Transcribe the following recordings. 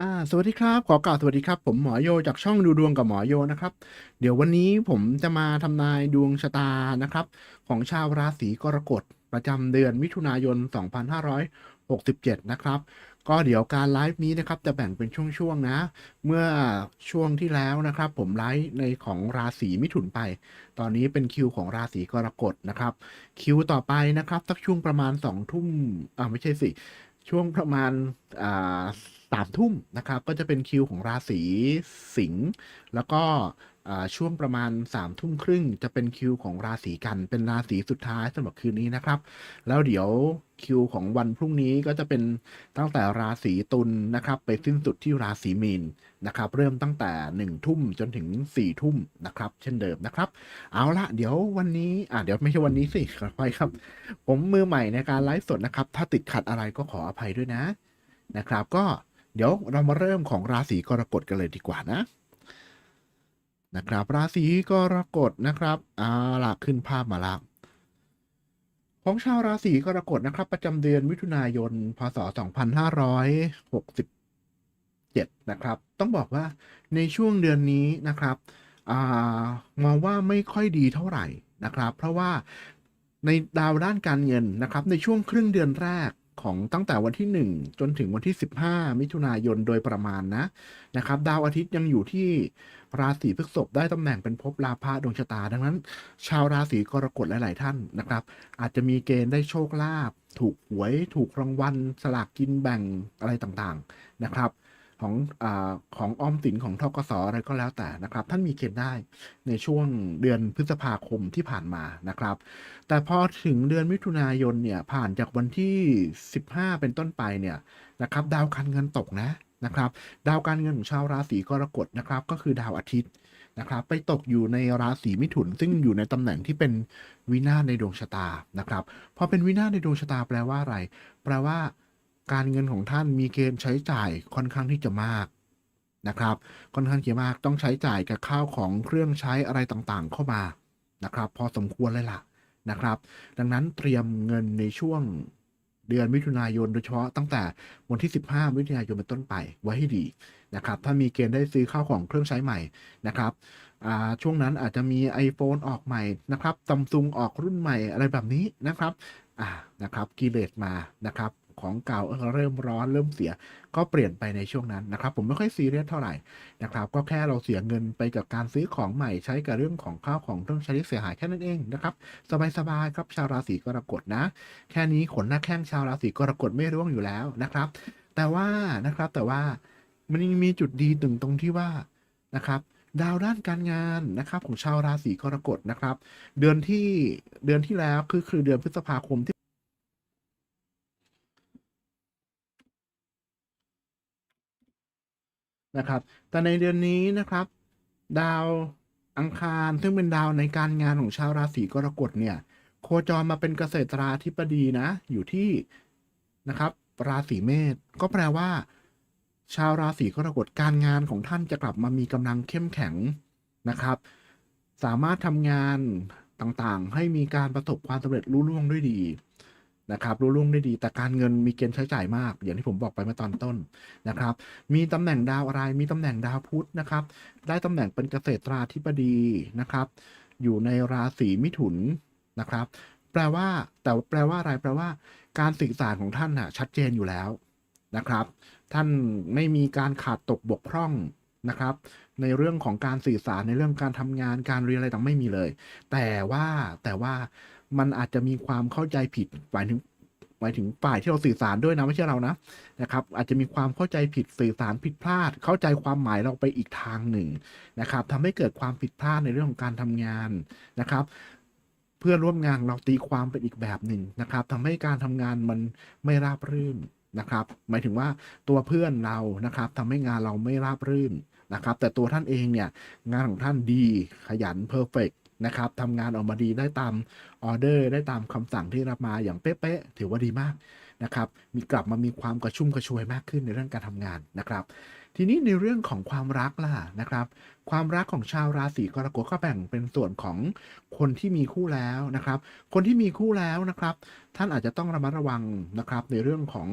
อ่า สวัสดีครับ ขอกล่าวสวัสดีครับ ผมหมอโยจากช่องดูดวงกับหมอโยนะครับ เดี๋ยววันนี้ผมจะมาทำนายดวงชะตานะครับ ของชาวราศีกรกฎประจำเดือนมิถุนายน 2567 นะครับ ก็เดี๋ยวการไลฟ์นี้นะครับจะแบ่งเป็นช่วงๆนะ เมื่อช่วงที่แล้วนะครับ ผมไลฟ์ในของราศีมิถุนไป ตอนนี้เป็นคิวของราศีกรกฎนะครับ คิวต่อไปนะครับสักช่วงประมาณสองทุ่มอ่าไม่ใช่สิช่วงประมาณอ่า สามทุ่มนะครับ ก็จะเป็นคิวของราศีสิงห์แล้วก็ช่วงประมาณสามทุ่มครึ่งจะเป็นคิวของราศีกันเป็นราศีสุดท้ายสำหรับคืนนี้นะครับ แล้วเดี๋ยวคิวของวันพรุ่งนี้ก็จะเป็นตั้งแต่ราศีตุลนะครับ ไปสิ้นสุดที่ราศีมีนนะครับ เริ่มตั้งแต่หนึ่งทุ่มจนถึงสี่ทุ่มนะครับ เช่นเดิมนะครับ เอาละเดี๋ยววันนี้อ่าเดี๋ยวไม่ใช่วันนี้สิขออภัยครับ ผมมือใหม่ในการไลฟ์สดนะครับ ถ้าติดขัดอะไรก็ขออภัยด้วยนะนะครับ ก็ เดี๋ยวเรามาเริ่มของราศีกรกฎกันเลยดีกว่านะนะครับ ราศีกรกฎนะครับเอาล่ะขึ้นภาพมาล้วของชาวราศีกรกฎนะครับ ประจำเดือนมิถุนายน พศ 2567 นะครับ ต้องบอกว่าในช่วงเดือนนี้นะครับอามองว่าไม่ค่อยดีเท่าไหร่นะครับ เพราะว่าในดาวด้านการเงินนะครับ ในช่วงครึ่งเดือนแรก ของตั้งแต่วันที่ 1 จนถึงวันที่ 15 มิถุนายนโดยประมาณนะนะครับ ดาวอาทิตย์ยังอยู่ที่ราศีพฤษภได้ตำแหน่งเป็นภพลาภะดวงชะตา ดังนั้น ชาวราศีกรกฎหลาย ๆ ท่านนะครับ อาจจะมีเกณฑ์ได้โชคลาภถูกหวย ถูกรางวัลสลากกินแบ่งอะไรต่าง ๆ นะครับ ของอของออมสินของทกสอะไรก็แล้วแต่นะครับ ท่านมีเกณฑ์ได้ในช่วงเดือนพฤษภาคมที่ผ่านมานะครับ แต่พอถึงเดือนมิถุนายนเนี่ยผ่านจากวันที่ 15 เป็นต้นไปเนี่ยนะครับ ดาวการเงินตกนะนะครับ ดาวการเงินของชาวราศีกรกฎนะครับ ก็คือดาวอาทิตย์นะครับ ไปตกอยู่ในราศีมิถุน ซึ่งอยู่ในตำแหน่งที่เป็นวินาศในดวงชะตานะครับพอเป็นวินาศในดวงชะตาแปลว่าอะไร แปลว่า การเงินของท่านมีเกณฑ์ใช้จ่ายค่อนข้างที่จะมากนะครับ ค่อนข้างที่จะมากต้องใช้จ่ายกับข้าวของเครื่องใช้อะไรต่างๆเข้ามานะครับ พอสมควรเลยล่ะนะครับ ดังนั้นเตรียมเงินในช่วงเดือนมิถุนายนโดยเฉพาะตั้งแต่วันที่ 15มิถุนายนเป็นต้นไปไว้ให้ดีนะครับ ถ้ามีเกณฑ์ได้ซื้อข้าวของเครื่องใช้ใหม่นะครับช่วงนั้นอาจจะมี iPhone ออกใหม่นะครับซัมซุงออกรุ่นใหม่อะไรแบบนี้นะครับอ่านะครับกิเลสมานะครับ ของเก่าเออเริ่มร้อนเริ่มเสีย ก็เปลี่ยนไปในช่วงนั้นนะครับ ผมไม่ค่อยซีเรียสเท่าไหร่นะครับ ก็แค่เราเสียเงินไปกับการซื้อของใหม่ใช้กับเรื่องของข้าวของเครื่องใช้ที่เสียหายแค่นั้นเองนะครับ สบายๆครับชาวราศีกรกฎนะ แค่นี้ขนหน้าแข้งชาวราศีกรกฎไม่ร่วงอยู่แล้วนะครับ แต่ว่านะครับแต่ว่ามันยังมีจุดดีถึงตรงที่ว่านะครับดาวด้านการงานนะครับของชาวราศีกรกฎนะครับ เดือนที่เดือนที่แล้วคือคือเดือนพฤษภาคมที่ นะครับ แต่ในเดือนนี้นะครับ ดาวอังคารซึ่งเป็นดาวในการงานของชาวราศีกรกฎเนี่ยโคจรมาเป็นเกษตราธิบดีนะ อยู่ที่นะครับ ราศีเมษก็แปลว่า ชาวราศีกรกฎการงานของท่านจะกลับมามีกำลังเข้มแข็งนะครับ สามารถทำงานต่างๆ ให้มีการประสบความสำเร็จรุ่ล่วงด้วยดี นะครับรุ่ล่วงได้ดี แต่การเงินมีเกณฑ์ใช้จ่ายมาก อย่างที่ผมบอกไปเมื่อตอนต้นนะครับ มีตำแหน่งดาวอะไร มีตำแหน่งดาวพุธนะครับ ได้ตำแหน่งเป็นเกษตราธิบดีนะครับ อยู่ในราศีมิถุนนะครับ แปลว่า แต่แปลว่าอะไรแปลว่า การสื่อสารของท่านน่ะชัดเจนอยู่แล้วนะครับ ท่านไม่มีการขาดตกบกพร่องนะครับ ในเรื่องของการสื่อสารในเรื่องการทำงานการเรียนอะไรต่างไม่มีเลย แต่ว่าแต่ว่า มันอาจจะมีความเข้าใจผิดหมายถึงหมายถึงฝ่ายที่เราสื่อสารด้วยนะไม่ใช่เรานะนะครับ อาจจะมีความเข้าใจผิดสื่อสารผิดพลาด เข้าใจความหมายเราไปอีกทางหนึ่งนะครับทำให้เกิดความผิดพลาดในเรื่องของการทำงานนะครับ เพื่อนร่วมงานเราตีความเป็นอีกแบบหนึ่งนะครับทำให้การทำงานมันไม่ราบรื่นนะครับ หมายถึงว่าตัวเพื่อนเรานะครับทำให้งานเราไม่ราบรื่นนะครับ แต่ตัวท่านเองเนี่ยงานของท่านดีขยันเพอร์เฟก นะครับทำงานออกมาดีได้ตามออเดอร์ได้ตามคำสั่งที่รับมาอย่างเป๊ะๆถือว่าดีมาก นะครับมีกลับมามีความกระชุ่มกระชวยมากขึ้นในเรื่องการทำงานนะครับ ทีนี้ในเรื่องของความรักล่ะนะครับ ความรักของชาวราศีกรกฎก็แบ่งเป็นส่วนของคนที่มีคู่แล้วนะครับ คนที่มีคู่แล้วนะครับ ท่านอาจจะต้องระมัดระวังนะครับ ในเรื่องของ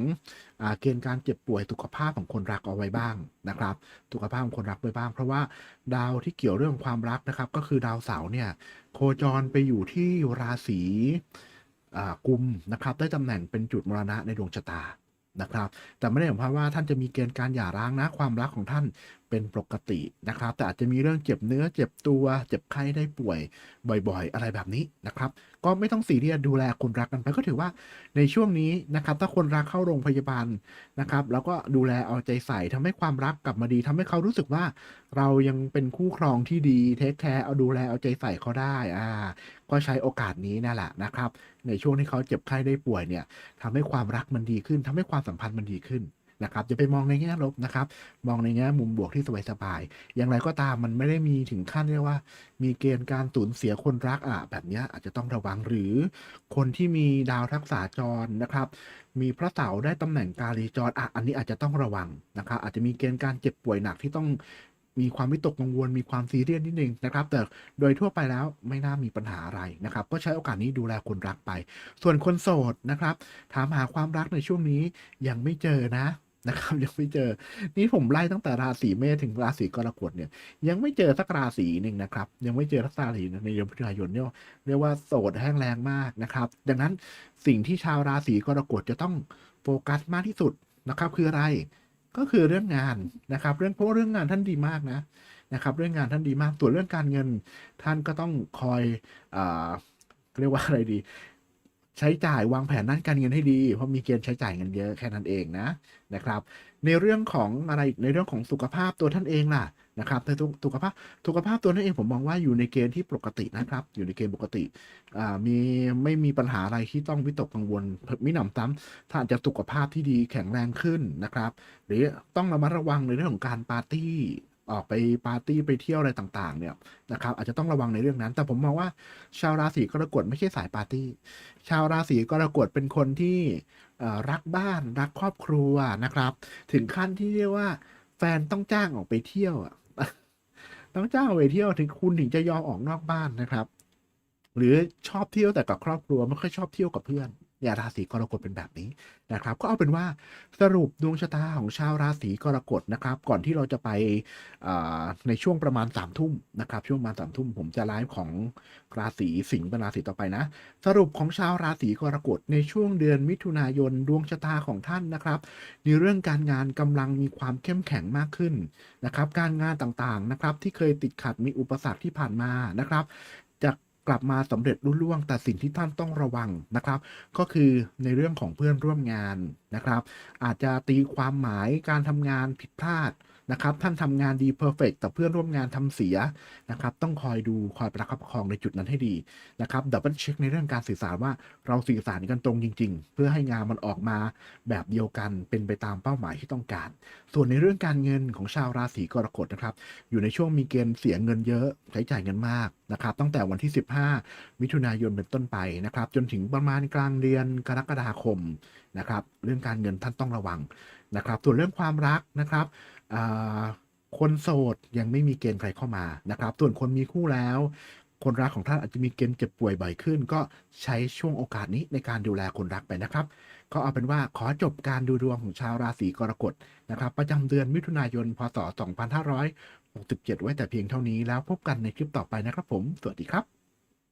อเกณฑ์การเจ็บป่วยสุขภาพของคนรักเอาไว้บ้างนะครับสุขภาพของคนรักไว้บ้าง เพราะว่าดาวที่เกี่ยวเรื่องความรักนะครับ ก็คือดาวเสาร์เนี่ยโคจรไปอยู่ที่ราศี กุมนะครับได้ตำแหน่งเป็นจุดมรณะในดวงชะตานะครับ แต่ไม่ได้หมายความว่าท่านจะมีเกณฑ์การหย่าร้างนะความรักของท่าน เป็นปกตินะครับ แต่อาจจะมีเรื่องเจ็บเนื้อเจ็บตัวเจ็บไข้ได้ป่วยบ่อยๆ อะไรแบบนี้นะครับ ก็ไม่ต้องซีเรียสดูแลคนรักกันไปก็ถือว่าในช่วงนี้นะครับ ถ้าคนรักเข้าโรงพยาบาลนะครับ แล้วก็ดูแลเอาใจใส่ทำให้ความรักกลับมาดีทำให้เขารู้สึกว่า เรายังเป็นคู่ครองที่ดีเทคแคร์เอาดูแลเอาใจใส่เขาได้อ่าก็ใช้โอกาสนี้นั่นแหละนะครับ ในช่วงที่เขาเจ็บไข้ได้ป่วยเนี่ยทำให้ความรักมันดีขึ้นทำให้ความสัมพันธ์มันดีขึ้น นะครับอย่าไปมองในแง่ลบนะครับ มองในแง่มุมบวกที่สบายๆอย่างไรก็ตามมันไม่ได้มีถึงขั้นเรียกว่า มีเกณฑ์การสูญเสียคนรักอะแบบนี้อาจจะต้องระวังหรือ คนที่มีดาวทักษาจรนะครับ มีพระเสาร์ได้ตำแหน่งกาลีจรอะอันนี้อาจจะต้องระวังนะครับ อาจจะมีเกณฑ์การเจ็บป่วยหนักที่ต้องมีความวิตกกังวลมีความซีเรียสนิดนึงนะครับ แต่โดยทั่วไปแล้วไม่น่ามีปัญหาอะไรนะครับ ก็ใช้โอกาสนี้ดูแลคนรักไป ส่วนคนโสดนะครับ ถามหาความรักในช่วงนี้ยังไม่เจอนะ นะครับยังไม่เจอ นี่ผมไล่ตั้งแต่ราศีเมษถึงราศีกรกฎเนี่ย ยังไม่เจอสักราศีหนึ่งนะครับ ยังไม่เจอสักราศีในเดือนพฤศจิกายนเนี่ยเรียกว่าโสดแห้งแรงมากนะครับ ดังนั้นสิ่งที่ชาวราศีกรกฎจะต้องโฟกัสมากที่สุดนะครับ คืออะไรก็คือเรื่องงานนะครับ เรื่องเพราะเรื่องงานท่านดีมากนะนะครับ เรื่องงานท่านดีมากส่วนเรื่องการเงิน ท่านก็ต้องคอยอเรียกว่าอะไรดี ใช้จ่ายวางแผนด้านการเงินให้ดี เพราะมีเกณฑ์ใช้จ่ายเงินเยอะแค่นั้นเองนะนะครับ ในเรื่องของอะไรในเรื่องของสุขภาพตัวท่านเองล่ะนะครับในสุสุขภาพสุขภาพตัวท่านเองผมมองว่าอยู่ในเกณฑ์ที่ปกตินะครับ อยู่ในเกณฑ์ปกติมีไม่มีปัญหาอะไรที่ต้องวิตกกังวลมิหนำซ้ำท่านจะสุขภาพที่ดีแข็งแรงขึ้นนะครับ หรือต้องระมัดระวังในเรื่องของการปาร์ตี้ ออกไปปาร์ตี้ไปเที่ยวอะไรต่างๆ เนี่ยนะครับอาจจะต้องระวังในเรื่องนั้น แต่ผมมองว่าชาวราศีกรกฎไม่ใช่สายปาร์ตี้ ชาวราศีกรกฎเป็นคนที่รักบ้านรักครอบครัวนะครับ ถึงขั้นที่เรียกว่า แฟนต้องจ้างออกไปเที่ยวต้องจ้างออกไปเที่ยวถึงคุณถึงจะยอมออกนอกบ้านนะครับ หรือชอบเที่ยวแต่กับครอบครัวไม่ค่อยชอบเที่ยวกับเพื่อน อย่าราศีกรกฎเป็นแบบนี้นะครับ ก็เอาเป็นว่าสรุปดวงชะตาของชาวราศีกรกฎนะครับ ก่อนที่เราจะไปในช่วงประมาณสามทุ่มนะครับ ช่วงประมาณสามทุ่มผมจะไลฟ์ของราศีสิงห์เป็นราศีต่อไปนะ สรุปของชาวราศีกรกฎในช่วงเดือนมิถุนายนดวงชะตาของท่านนะครับ ในเรื่องการงานกำลังมีความเข้มแข็งมากขึ้นนะครับ การงานต่างๆนะครับ ที่เคยติดขัดมีอุปสรรคที่ผ่านมานะครับ กลับมาสำเร็จรุ่ล่วง แต่สิ่งที่ท่านต้องระวังนะครับ ก็คือในเรื่องของเพื่อนร่วมงานนะครับ อาจจะตีความหมายการทำงานผิดพลาด นะครับท่านทำงานดีเพอร์เฟกแต่เพื่อนร่วมงานทำเสียนะครับต้องคอยดูคอยประคับประคองในจุดนั้นให้ดีนะครับดับเบิลเช็คในเรื่องการสื่อสารว่าเราสื่อสารกันตรงจริง ๆ เพื่อให้งานมันออกมาแบบเดียวกันเป็นไปตามเป้าหมายที่ต้องการ ส่วนในเรื่องการเงินของชาวราศีกรกฎนะครับ อยู่ในช่วงมีเกณฑ์เสียเงินเยอะใช้จ่ายเงินมากนะครับตั้งแต่วันที่ 15 มิถุนายนเป็นต้นไปนะครับ จนถึงประมาณกลางเดือนกรกฎาคมนะครับ เรื่องการเงินท่านต้องระวัง นะครับส่วนเรื่องความรักนะครับคนโสดยังไม่มีเกณฑ์ใครเข้ามานะครับส่วนคนมีคู่แล้ว คนรักของท่านอาจจะมีเกณฑ์เจ็บป่วยบ่อยขึ้น ก็ใช้ช่วงโอกาสนี้ในการดูแลคนรักไปนะครับก็เอาเป็นว่าขอจบการดูดวงของชาวราศีกรกฎนะครับ ประจำเดือนมิถุนายนพศ 2567 ไว้แต่เพียงเท่านี้แล้วพบกันในคลิปต่อไปนะครับผม สวัสดีครับ